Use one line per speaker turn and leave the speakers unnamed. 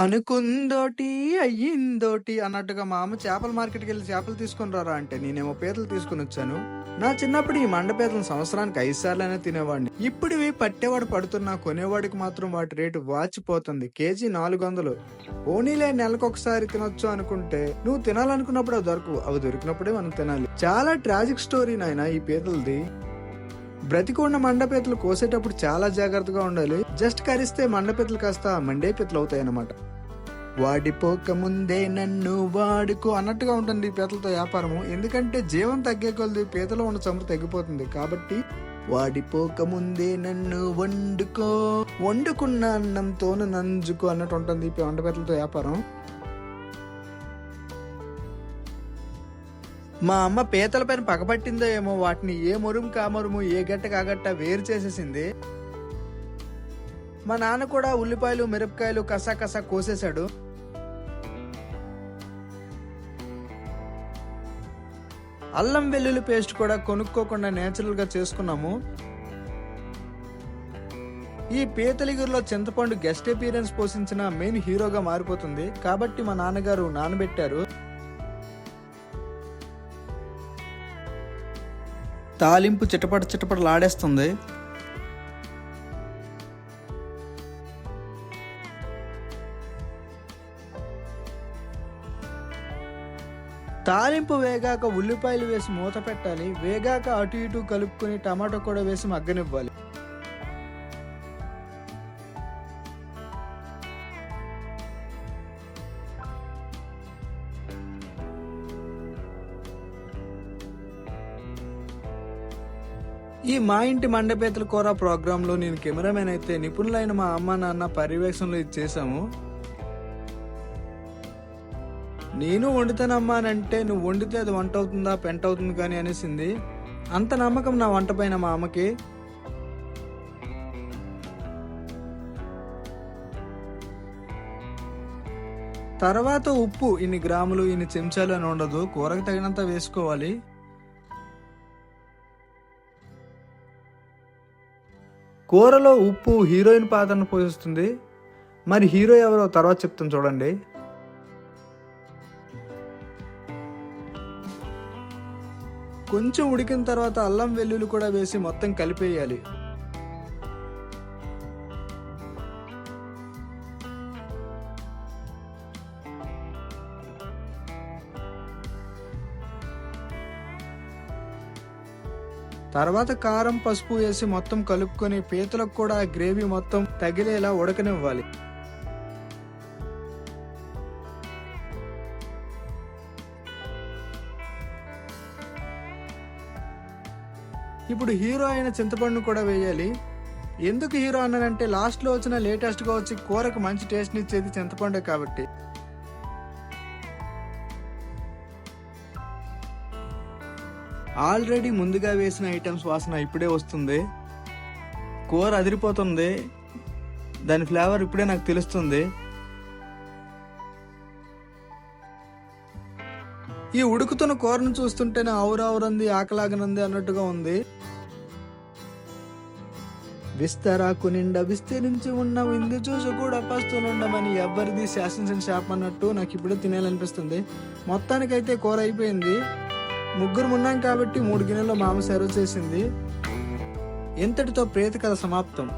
అనుకుందోటి అయ్యిందోటి అన్నట్టుగా మా అమ్మ చేపల మార్కెట్కి వెళ్ళి చేపలు తీసుకుని రారా అంటే నేనేమో పీతలు తీసుకుని వచ్చాను. నా చిన్నప్పుడు ఈ మండ సంవత్సరానికి ఐదు సార్లైనా తినేవాడిని. ఇప్పుడు ఇవి పట్టేవాడు పడుతున్నా కొనేవాడికి మాత్రం వాటి రేటు వాచిపోతుంది. కేజీ నాలుగు వందలు ఓనీలే నెలకు ఒకసారి తినొచ్చు అనుకుంటే నువ్వు తినాలనుకున్నప్పుడు అవి దొరకవు. అవి దొరికినప్పుడే మనం తినాలి. చాలా ట్రాజిక్ స్టోరీ నాయన ఈ పీతలది. బ్రతికున్న మండపేతలు కోసేటప్పుడు చాలా జాగ్రత్తగా ఉండాలి. జస్ట్ కరిస్తే మండపేతలు కాస్త మండే పీతలు అవుతాయి అన్నమాట వాడిపోక ముందే నన్ను వాడుకో అన్నట్టుగా ఉంటుంది ఈ పీతలతో వ్యాపారము. ఎందుకంటే జీవం తగ్గే కొలది పీతలో ఉన్న చమురు తగ్గిపోతుంది. కాబట్టి వాడిపోక ముందే నన్ను వండుకో వండుకున్న అన్నంతోను నంజుకో అన్నట్టు ఉంటుంది ఈ వండపేతలతో వ్యాపారం. మా అమ్మ పీతల పైన పగపట్టిందో ఏమో వాటిని ఏ మొరుము కామరుము ఏ గట్ట కాగట్ట వేరు చేసేసింది. మా నాన్న కూడా ఉల్లిపాయలు మిరపకాయలు కసా కసా కోసేశాడు. అల్లం వెల్లుల్లి పేస్ట్ కూడా కొనుక్కోకుండా నేచురల్గా చేసుకున్నాము. ఈ పీతలిగురులో చింతపండు గెస్ట్ అపీరెన్స్ పోషించిన మెయిన్ హీరోగా మారిపోతుంది. కాబట్టి మా నాన్నగారు నానబెట్టారు. తాలింపు చిటపట చిటపటలాడేస్తుంది తాలింపు వేగాక ఉల్లిపాయలు వేసి మూత పెట్టాలి. వేగాక అటు ఇటు కలుపుకొని టమాటో కూడా వేసి మగ్గనివ్వాలి. ఈ మా ఇంటి మండపేతల కూర ప్రోగ్రాంలో నేను కెమెరామెన్ అయితే నిపుణులైన మా అమ్మ నాన్న పర్యవేక్షణలో ఇది చేశాము. నేను వండుతానమ్మా అని అంటే నువ్వు వండితే అది వంట అవుతుందా పెంట అవుతుంది కానీ అనేసింది. అంత నమ్మకం నా వంట పైన మా అమ్మకి. తర్వాత ఉప్పు ఇన్ని గ్రాములు ఇన్ని చెంచాలు అని ఉండదు. కూరకు తగినంత వేసుకోవాలి. కూరలో ఉప్పు హీరోయిన్ పాత్రను పోషిస్తుంది. మరి హీరో ఎవరో తర్వాత చెప్తాను చూడండి. కొంచెం ఉడికిన తర్వాత అల్లం వెల్లుల్లి కూడా వేసి మొత్తం కలిపేయాలి. తర్వాత కారం పసుపు వేసి మొత్తం కలుపుకొని పీతలకు కూడా గ్రేవీ మొత్తం తగిలేలా ఉడకనివ్వాలి. ఇప్పుడు హీరో అయిన చింతపండు కూడా వేయాలి. ఎందుకు హీరో అన్నానంటే లాస్ట్లో వచ్చిన లేటెస్ట్గా వచ్చి కూరకు మంచి టేస్ట్ని ఇచ్చేది చింతపండే కాబట్టి. ఆల్రెడీ ముందుగా వేసిన ఐటమ్స్ వాసన ఇప్పుడే వస్తుంది. కూర అదిరిపోతుంది. దాని ఫ్లేవర్ ఇప్పుడే నాకు తెలుస్తుంది. ఈ ఉడుకుతున్న కూరను చూస్తుంటేనే ఆవురావురంది ఆకలాగనంది అన్నట్టుగా ఉంది. విస్తరాకు నిండా విస్తరించి ఉన్న విందు చూసి కూడా పస్తునుండమని ఎవ్వరిది శాసించిన షాప్ అన్నట్టు నాకు ఇప్పుడే తినేయాలనిపిస్తుంది మొత్తానికైతే కూర అయిపోయింది. ముగ్గురు ఉన్నాం కాబట్టి మూడు గిన్నెల్లో మామ సర్వ్ చేసింది. ఎంతటితో ప్రేత కథ సమాప్తం.